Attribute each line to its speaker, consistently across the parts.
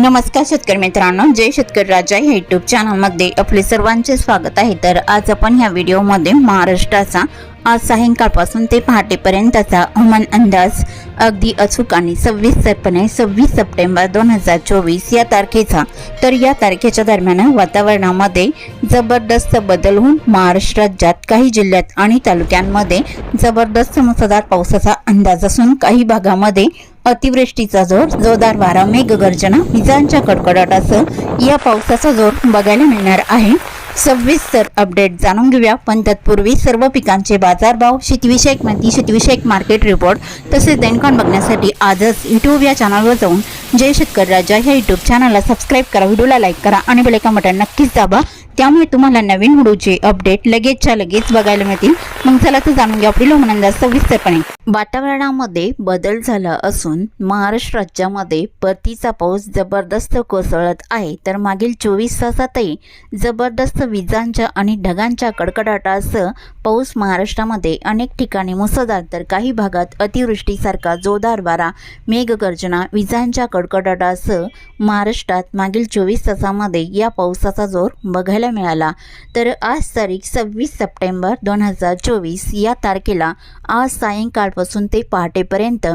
Speaker 1: नमस्कार शेतकरी मित्रांनो जय शेतकरी राजा या युट्यूब चॅनलमध्ये आपले सर्वांचे स्वागत आहे. तर आज आपण ह्या व्हिडिओमध्ये महाराष्ट्राचा आज सायंकाळपासून ते पहाटेपर्यंतचा हवामान अंदाज अगदी अचूक आणि सविस्तरपणे सव्वीस सप्टेंबर दोन हजार चोवीस या तारखेचा. तर या तारखेच्या दरम्यान वातावरणामध्ये जबरदस्त बदल होऊन महाराष्ट्र राज्यात काही जिल्ह्यात आणि तालुक्यांमध्ये जबरदस्त मुसळधार पावसाचा अंदाज असून काही भागामध्ये अतिवृष्टीचा जोर जोरदार वारा मेघगर्जना विजांच्या कडकडाटासह या पावसाचा जोर बघायला मिळणार आहे. सविस्तर अपडेट जाणून घेऊया. पण तत्पूर्वी सर्व पिकांचे बाजारभाव शेतीविषयक माहिती शेतीविषयक मार्केट रिपोर्ट तसेच दैनकान बघण्यासाठी आजच यूट्यूब या चॅनलवर जाऊन जय शेतकरी राजा ह्या यूट्यूब चॅनलला सबस्क्राईब करा व्हिडिओला लाईक करा आणि बेलेका बटन नक्कीच दाबा. त्यामुळे तुम्हाला नवीन व्हिडिओचे अपडेट लगेचच्या लगेच बघायला मिळतील. मग चला तर जाणून घ्या आपली लोकनंदा सविस्तरपणे. वातावरणामध्ये बदल झाला असून महाराष्ट्र राज्यामध्ये परतीचा पाऊस जबरदस्त कोसळत आहे. तर मागील चोवीस तासातही जबरदस्त विजांच्या आणि ढगांच्या कडकडाटासह पाऊस महाराष्ट्रामध्ये अनेक ठिकाणी मुसळधार तर काही भागात अतिवृष्टीसारखा जोरदार वारा मेघगर्जना विजांच्या कडकडाटासह महाराष्ट्रात मागील चोवीस तासामध्ये या पावसाचा जोर बघायला मिळाला. तर आज तारीख सव्वीस सप्टेंबर दोन हजार चोवीस या तारखेला आज सायंकाळपासून ते पहाटेपर्यंत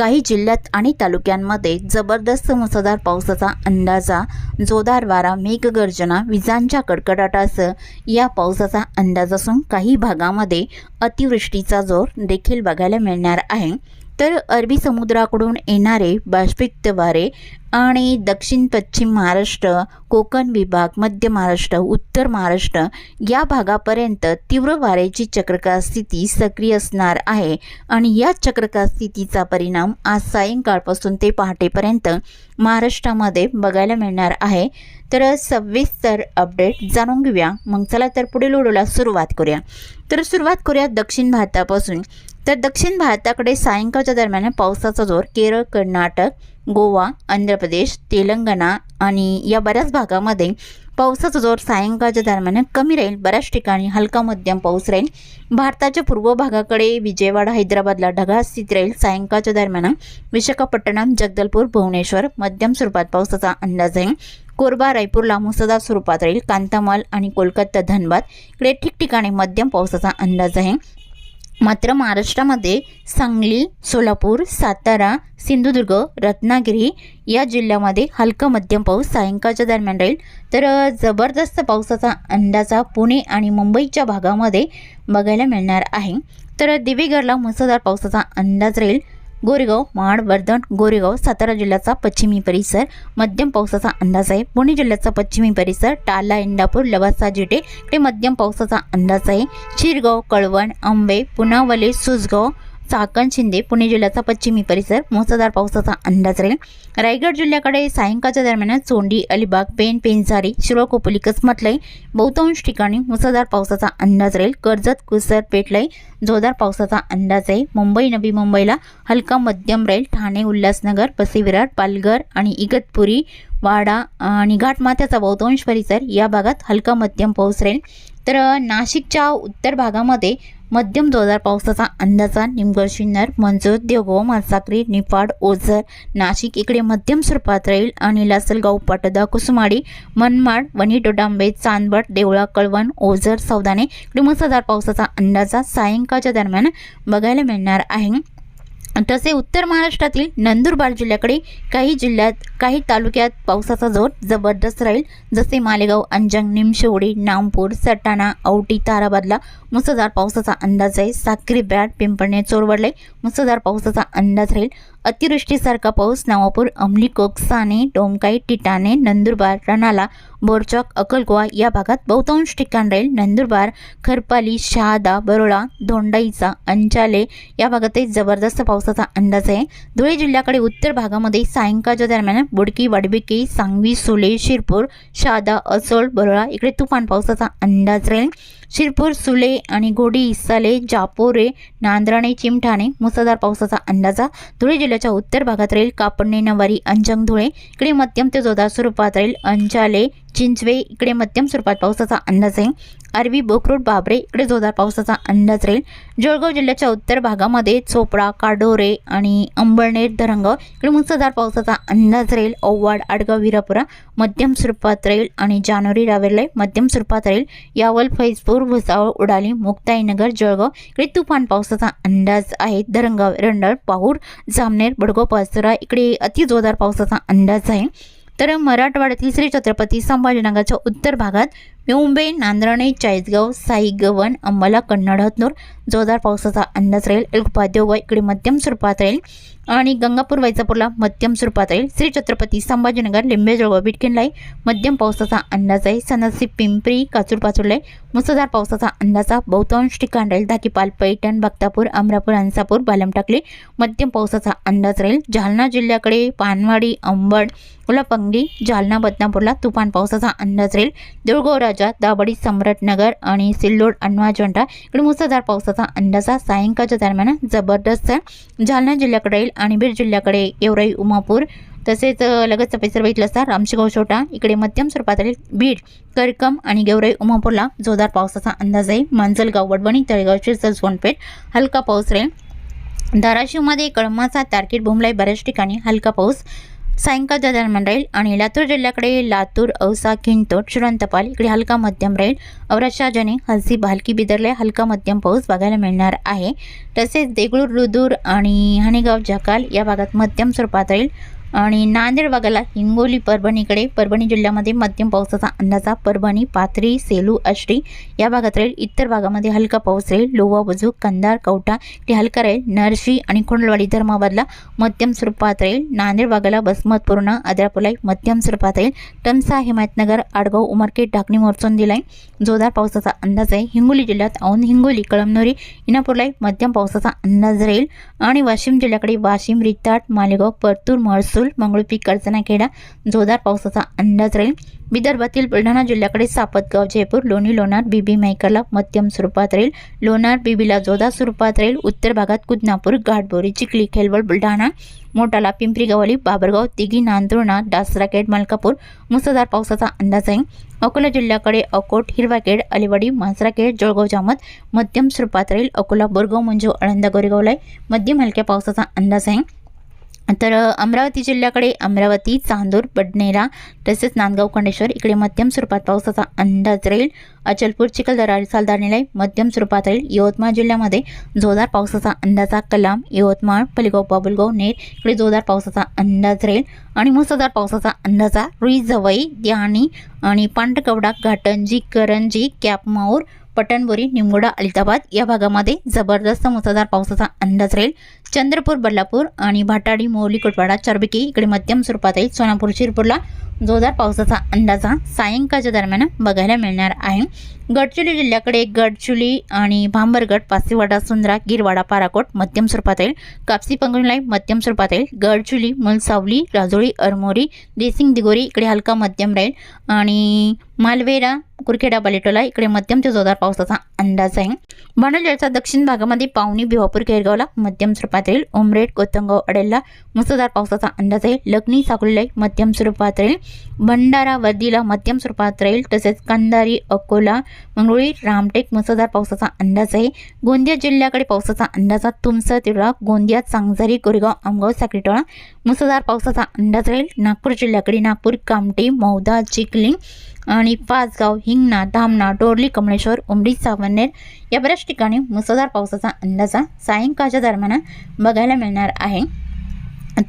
Speaker 1: काही जिल्ह्यात आणि तालुक्यांमध्ये जबरदस्त मुसळधार पावसाचा अंदाजा जोरदार वारा मेघगर्जना विजांच्या कडकडाटासह या पावसाचा अंदाज असून काही भागामध्ये अतिवृष्टीचा जोर देखील बघायला मिळणार आहे. तर अरबी समुद्राकडून येणारे बाष्पिक्त वारे आणि दक्षिण पश्चिम महाराष्ट्र कोकण विभाग मध्य महाराष्ट्र उत्तर महाराष्ट्र या भागापर्यंत तीव्र वाऱ्याची चक्रकार स्थिती सक्रिय असणार आहे आणि या चक्रकार स्थितीचा परिणाम आज सायंकाळपासून ते पहाटेपर्यंत महाराष्ट्रामध्ये बघायला मिळणार आहे. तर सविस्तर अपडेट जाणून घेऊया. मग चला तर पुढील व्हिडिओला सुरुवात करूया. तर सुरुवात करूया दक्षिण भारतापासून. तर दक्षिण भारताकडे सायंकाळच्या दरम्यान पावसाचा जोर केरळ कर्नाटक गोवा आंध्र प्रदेश तेलंगणा आणि या बऱ्याच भागामध्ये पावसाचा जोर सायंकाळच्या दरम्यान कमी राहील. बऱ्याच ठिकाणी हलका मध्यम पाऊस राहील. भारताच्या पूर्व भागाकडे विजयवाडा हैदराबादला ढगाळ स्थित राहील. सायंकाळच्या दरम्यान विशाखापट्टणम जगदलपूर भुवनेश्वर मध्यम स्वरूपात पावसाचा अंदाज आहे कोरबा रायपूरला मुसळधार स्वरूपात राहील. कांतामाल आणि कोलकाता धनबाद इकडे ठिकठिकाणी मध्यम पावसाचा अंदाज आहे. मात्र महाराष्ट्रामध्ये सांगली सोलापूर सातारा सिंधुदुर्ग रत्नागिरी या जिल्ह्यामध्ये हलका मध्यम पाऊस सायंकाळच्या दरम्यान राहील. तर जबरदस्त पावसाचा अंदाजा पुणे आणि मुंबईच्या भागामध्ये बघायला मिळणार आहे. तर दिवेगरला मुसळधार पावसाचा अंदाज राहील. गोरेगाव महाड वर्धन गोरेगाव सातारा जिल्ह्याचा पश्चिमी परिसर मध्यम पावसाचा अंदाज आहे. पुणे जिल्ह्याचा पश्चिमी परिसर टाला इंदापूर लवासा जिटे इकडे मध्यम पावसाचा अंदाज आहे. शिरगाव कळवण आंबे पुनावले सुसगाव चाकण शिंदे पुणे जिल्ह्याचा पश्चिमी परिसर. मुसळधार पावसाचा अंदाज राहील. रायगड जिल्ह्याकडे सायंकाळच्या दरम्यान चोंडी अलिबाग पेन पेंजारी शिरोळ कोपोली कसमतलाई बहुतांश ठिकाणी मुसळधार पावसाचा अंदाज राहील. कर्जत कुसर पेटलाई जोरदार पावसाचा अंदाज आहे. मुंबई नवी मुंबईला हलका मध्यम राहील. ठाणे उल्हासनगर पसिविरार पालघर आणि इगतपुरी वाडा आणि घाटमाथ्याचा बहुतांश परिसर या भागात हलका मध्यम पाऊस राहील. तर नाशिकच्या उत्तर भागामध्ये मध्यम जोरदार पावसाचा अंदाजा निमगड मंजूर देवगाव मासाकरी निफाड ओझर नाशिक इकडे मध्यम स्वरूपात राहील आणि लासलगाव पाटोदा कुसुमाडी मनमाड वणी डोडांबे चांदवड देवळा कळवण ओझर सौदाने इकडे मुसळधार पावसाचा अंदाजा सायंकाळच्या दरम्यान बघायला मिळणार आहे. तसे उत्तर महाराष्ट्रातील नंदुरबार जिल्ह्याकडे काही जिल्ह्यात काही तालुक्यात पावसाचा जोर जबरदस्त राहील. जसे मालेगाव अंजंग निमशेवडी नामपूर सटाणा औटी ताराबादला मुसळधार पावसाचा अंदाज आहे. साक्री बॅट पिंपळणे चोरवडले मुसळधार पावसाचा अंदाज राहील. अतिवृष्टीसारखा पाऊस नवापूर अमली कोकसाने डोमकाई टिटाणे नंदुरबार रणाला बोरचॉक अकलकोवा या भागात बहुतांश ठिकाण राहील. नंदुरबार खरपाली शहादा बरोळा धोंडाईचा अंचाले या भागातही जबरदस्त पावसाचा अंदाज आहे. धुळे जिल्ह्याकडे उत्तर भागामध्ये सायंकाळच्या दरम्यान बुडकी वडबिकी सांगवी सुले शिरपूर शहादा असोळ बरोळा इकडे तुफान पावसाचा अंदाज राहील. शिरपूर सुले आणि गोडी इसाले जापोरे नांद्राणे चिमठाणे मुसळधार पावसाचा अंदाजा. धुळे जिल्ह्याच्या उत्तर भागात राहील कापडणे नवारी अंजंग धुळे इकडे मध्यम ते जोरदार स्वरूपात राहील अंचाले चिंचवे इकडे मध्यम स्वरूपात पावसाचा अंदाज आहे. अरबी बोकरोड बाबरे इकडे जोरदार पावसाचा अंदाज राहील. जळगाव जिल्ह्याच्या उत्तर भागामध्ये चोपडा काडोरे आणि अंबळनेर धरंगाव इकडे मुसळधार पावसाचा अंदाज राहील. औवाड आडगाव विरापुरा मध्यम स्वरूपात राहील आणि जानेवारी रावेरला मध्यम स्वरूपात राहील. यावल फैजपूर भुसावळ उडाली मुक्ताईनगर जळगाव इकडे तुफान पावसाचा अंदाज आहे. धरंगाव रंडळ पाहूर जामनेर बडगाव पाचोरा इकडे अति जोरदार पावसाचा अंदाज आहे. तर मराठवाड्यातील श्री छत्रपती संभाजीनगरच्या उत्तर भागात मुंबई नांद्रणे चाळीसगाव साईगवन अंबाला कन्नड हतनूर जोरदार पावसाचा अंदाज राहील. एलकुपादेवगा इकडे मध्यम स्वरूपात राहील. आणि गंगापूर वैजापूरला मध्यम स्वरूपात राहील. श्री छत्रपती संभाजीनगर लिंबे जळगाव बिटकिनलाही मध्यम पावसाचा अंदाज आहे. सनसी पिंपरी काचूर पाचुरले मुसळधार पावसाचा अंदाजा बहुतांश ठिकाण राहील. धाकीपाल पैठण भक्तापूर अमरापूर अंसापूर बालमटाकले मध्यम पावसाचा अंदाज राहील. जालना जिल्ह्याकडे पानवाडी अंबड उलापंगडी जालना बदनापूरला तुफान पावसाचा अंदाज राहील. देऊळगाव राजा दाबडी सम्राटनगर आणि सिल्लोड अण्वाजोंडा इकडे मुसळधार पावसाचा अंदाजा सायंकाळच्या दरम्यान जबरदस्त जालना जिल्ह्याकडे येईल आणि बीड जिल्ह्याकडे येवराई उमापूर तसेच अ, लगतचा परिसर बघितलं असता रामशेगाव छोटा इकडे मध्यम स्वरूपात राहील बीड करकम आणि गेवराई उमापूरला जोरदार पावसाचा अंदाज आहे. मांजलगाव वडवणी तळेगाव शिरसर सोनपेठ हलका पाऊस राहील. धाराशिवमध्ये कळमाचा तारकीट भूमलाय बऱ्याच ठिकाणी हलका पाऊस सायंकाळच्या दरम्यान राहील आणि लातूर जिल्ह्याकडे लातूर औसा किंतोट शिरंतपाल इकडे हलका मध्यम राहील. औराच्या जने हलसी भालकी बिदरले हलका मध्यम पाऊस बघायला मिळणार आहे. तसेच देगलूर रुदूर आणि हाणेगाव जकाल या भागात मध्यम स्वरूपात राहील. आणि नांदेड भागाला हिंगोली परभणीकडे परभणी जिल्ह्यामध्ये मध्यम पावसाचा अंदाजा परभणी पाथरी सेलू आष्टी या भागात राहील. इतर भागामध्ये हलका पाऊस राहील. लोवा बुजुक कंधार कवठा ते हलका राहील. नरशी आणि खोंडलवाडी धर्माबादला मध्यम स्वरूपात राहील. नांदेड भागाला बसमतपूर्ण आद्रापुलाई मध्यम स्वरूपात राहील. टमसा हिमायतनगर आडगाव उमरखेड ढाकणी मोरचोंदीलाई जोरदार पावसाचा अंदाज आहे. हिंगोली जिल्ह्यात औंध हिंगोली कळमनुरी इनापूरलाई मध्यम पावसाचा अंदाज राहील. आणि वाशिम जिल्ह्याकडे वाशिम रिताट मालेगाव परतूर महसूल मंगळूपी कर्जनाखेडा जोरदार पावसाचा अंदाज राहील. विदर्भातील बुलढाणा जिल्ह्याकडे सापतगाव जयपूर लोणी लोणार बीबी मैकरला मध्यम स्वरूपात राहील. लोणार बीबीला जोरदार स्वरूपात राहील. उत्तर भागात कुदनापूर घाटबोरी चिखली खेलवड बुलढाणा मोटाला पिंपरी गवली बाबरगाव तिघी नांदुर्णा डासराखेड मलकापूर मुसळधार पावसाचा अंदाज आहे अकोला जिल्ह्याकडे अकोट हिरवाखेड अलिवाडी मांजराखेड जळगाव जामत मध्यम स्वरूपात राहील. अकोला बोरगाव म्हणजे आळंदा गोरेगावला मध्यम हलक्या पावसाचा अंदाज आहे. तर अमरावती जिल्ह्याकडे अमरावती चांदूर बडनेरा तसेच नांदगाव खंडेश्वर इकडे मध्यम स्वरूपात पावसाचा अंदाज राहील. अचलपूर चिखलदरा सालदारणीला मध्यम स्वरूपात राहील. यवतमाळ जिल्ह्यामध्ये जोरदार पावसाचा अंदाजा कलाम यवतमाळ पलिगाव बाबुलगाव नेर इकडे जोरदार पावसाचा अंदाज राहील. आणि मुसळधार पावसाचा अंदाजा रुई जवई द्याणी आणि पांढरकवडा घाटंजी करंजी कॅपमाऊर पटणबोरी निमगोडा अलिताबाद या भागामध्ये जबरदस्त मुसळधार पावसाचा अंदाज राहील. चंद्रपूर बल्लापूर आणि भाटाडी मोहली कुटवाडा चरबिकी इकडे मध्यम स्वरूपात येईल सोनापूर शिरपूरला जोरदार पावसाचा अंदाजा सायंकाळच्या दरम्यान बघायला मिळणार आहे. गडचिरोली जिल्ह्याकडे गडचुली आणि भांबरगड पासीवाडा सुंदरा गिरवाडा पाराकोट मध्यम स्वरूपात येईल कापसी पंगुलाई मध्यम स्वरूपात येईल गडचुली मुलसावली राजोळी अरमोरी देसिंग दिगोरी इकडे हलका मध्यम राहील आणि मालवेरा कुरखेडा बलेटोला इकडे मध्यम ते जोरदार पावसाचा अंदाज आहे. भांडवलच्या दक्षिण भागामध्ये पावनी भिवापूर केरगावला मध्यम स्वरूपात राहील उमरेड कोतंगाव अडेलला मुसळधार पावसाचा अंदाज आहे. लग्नी साकुलीलाई मध्यम स्वरूपात राहील भंडारा वर्दीला मध्यम स्वरूपात राहील तसेच कंधारी अकोला मंगळुळी रामटेक मुसळधार पावसाचा अंदाज आहे. गोंदिया जिल्ह्याकडे पावसाचा अंदाजा तुमसर तिरुळा गोंदिया चांगझारी कोरेगाव आमगाव साक्रीटोळा मुसळधार पावसाचा अंदाज राहील. नागपूर जिल्ह्याकडे नागपूर कामटी मौदा चिखली आणि पाचगाव हिंगणा धामणा डोरली कमळेश्वर उमडी सावनेर या बऱ्याच ठिकाणी मुसळधार पावसाचा अंदाजा सायंकाळच्या दरम्यान बघायला मिळणार आहे.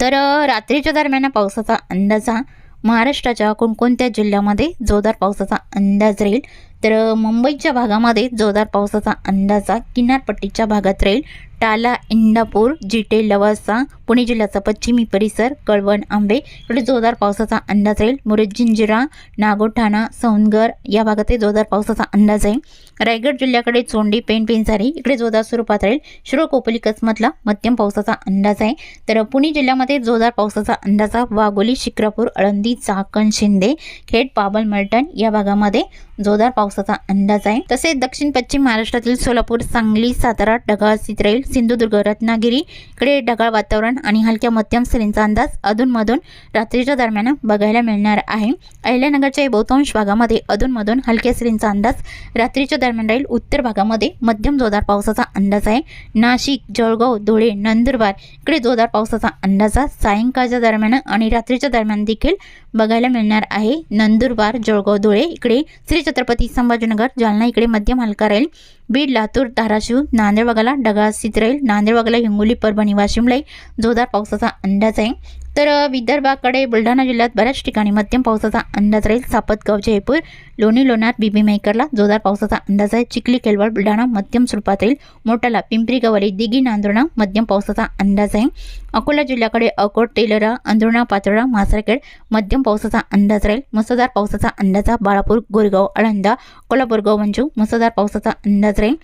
Speaker 1: तर रात्रीच्या दरम्यान पावसाचा अंदाजा महाराष्ट्राच्या कोणकोणत्या जिल्ह्यामध्ये जोरदार पावसाचा अंदाज राहील? तर मुंबईच्या भागामध्ये जोरदार पावसाचा अंदाजा किनारपट्टीच्या भागात राहील. टाला इंदापूर जिटे लवासा पुणे जिल्ह्याचा पश्चिमी परिसर कळवण आंबे इकडे जोरदार पावसाचा अंदाज राहील. मुरुड जिंजिरा नागोठाणा सौंदगर या भागातही जोरदार पावसाचा अंदाज आहे. रायगड जिल्ह्याकडे चोंडी पेन पेनसारी इकडे जोरदार स्वरूपात राहील. शिरो कोपली कसमतला मध्यम पावसाचा अंदाज आहे. तर पुणे जिल्ह्यामध्ये जोरदार पावसाचा अंदाज वाघोली शिक्रापूर अळंदी चाकण शिंदे खेड पाबल मलटण या भागामध्ये जोरदार पावसा पावसाचा अंदाज आहे. तसेच दक्षिण पश्चिम महाराष्ट्रातील सोलापूर सांगली सातारा ढगाळ स्थित राहील सिंधुदुर्ग रत्नागिरी इकडे ढगाळ वातावरण आणि हलक्या मध्यम सरींचा अंदाज अधूनमधून रात्रीच्या दरम्यान बघायला मिळणार आहे. अहिल्यानगरच्या बहुतांश भागामध्ये अधूनमधून हलक्या सरींचा अंदाज रात्रीच्या दरम्यान राहील. उत्तर भागामध्ये मध्यम जोरदार पावसाचा अंदाज आहे. नाशिक जळगाव धुळे नंदुरबार इकडे जोरदार पावसाचा अंदाज आहे. सायंकाळच्या दरम्यान आणि रात्रीच्या दरम्यान देखील बघायला मिळणार आहे. नंदुरबार जळगाव धुळे. इकडे श्री छत्रपती संभाजीनगर जालना. इकडे मध्यम हलका राहील बीड लातूर धाराशिव नांदेड वगळा ढगाळ स्थित राहील नांदेड वगळा हिंगोली परभणी वाशिमलाई जोरदार पावसाचा अंदाज आहे. तर विदर्भाकडे बुलढाणा जिल्ह्यात बऱ्याच ठिकाणी मध्यम पावसाचा अंदाज राहील. सापतगाव जयपूर लोणी लोणार बीबी मेकरला जोरदार पावसाचा अंदाज आहे. चिखली केलवड बुलढाणा मध्यम स्वरूपात राहील. मोठाला पिंपरी गवाली दिघी नांदुर्णा मध्यम पावसाचा अंदाज आहे. अकोला जिल्ह्याकडे अकोट तेलरा अंधुणा पातोळा मासरखेड मध्यम पावसाचा अंदाज राहील. मुसळधार पावसाचा अंदाज आहे. बाळापूर गोरगाव आळंदा कोल्हापूर मंजू मुसळधार पावसाचा अंदाज राहील.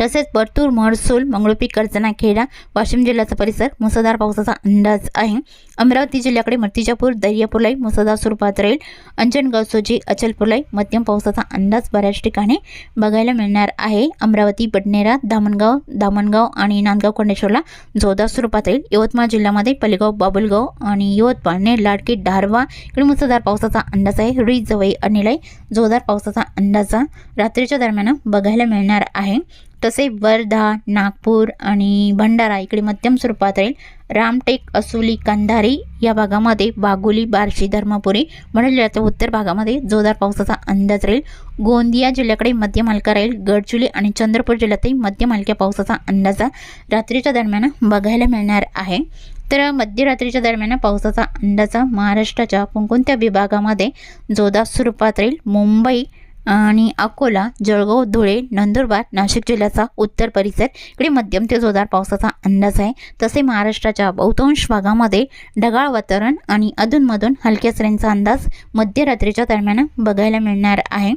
Speaker 1: तसेच परतूर महसूल मंगळुपी कर्जना खेडा वाशिम जिल्ह्याचा परिसर मुसळधार पावसाचा अंदाज आहे. अमरावती जिल्ह्याकडे मर्तिजापूर दर्यापूरलाई मुसळधार स्वरूपात राहील. अंजनगाव सोजी अचलपूरलाई मध्यम पावसाचा अंदाज बऱ्याच ठिकाणी बघायला मिळणार आहे. अमरावती बडनेरा दामणगाव दामणगाव आणि नांदगाव कोंडेश्वरला जोरदार स्वरूपात राहील. यवतमाळ जिल्ह्यामध्ये पलीगाव बाबुलगाव आणि यवतमाळने लाडकी डारवा इकडे मुसळधार पावसाचा अंदाज आहे. रुई जवई अनिलाई जोरदार पावसाचा अंदाज रात्रीच्या दरम्यान बघायला मिळणार आहे. तसे वर्धा नागपूर आणि भंडारा इकडे मध्यम स्वरूपात राहील. रामटेक असोली कंधारी या भागामध्ये बागोली बार्शी धर्मपुरी बुलढाणा जिल्ह्याच्या उत्तर भागामध्ये जोरदार पावसाचा अंदाज राहील. गोंदिया जिल्ह्याकडे मध्यम हलका राहील. गडचिरोली आणि चंद्रपूर जिल्ह्यातही मध्यम हलक्या पावसाचा अंदाजा रात्रीच्या दरम्यान बघायला मिळणार आहे. तर मध्यरात्रीच्या दरम्यान पावसाचा अंदाज महाराष्ट्राच्या कोणकोणत्या विभागामध्ये जोरदार स्वरूपात राहील? मुंबई आणि अकोला जळगाव धुळे नंदुरबार नाशिक जिल्ह्याचा उत्तर परिसर इकडे मध्यम ते जोरदार पावसाचा अंदाज आहे. तसे महाराष्ट्राच्या बहुतांश भागामध्ये ढगाळ वातावरण आणि अधूनमधून हलक्या सरींचा अंदाज मध्यरात्रीच्या दरम्यान बघायला मिळणार आहे.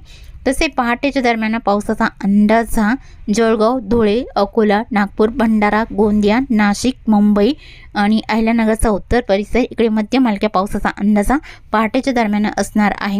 Speaker 1: तसे पहाटेच्या दरम्यान पावसाचा अंदाज हा जळगाव धुळे अकोला नागपूर भंडारा गोंदिया नाशिक मुंबई आणि अहिल्यानगरचा उत्तर परिसर इकडे मध्यम हलक्या पावसाचा अंदाज हा पहाटेच्या दरम्यान असणार आहे.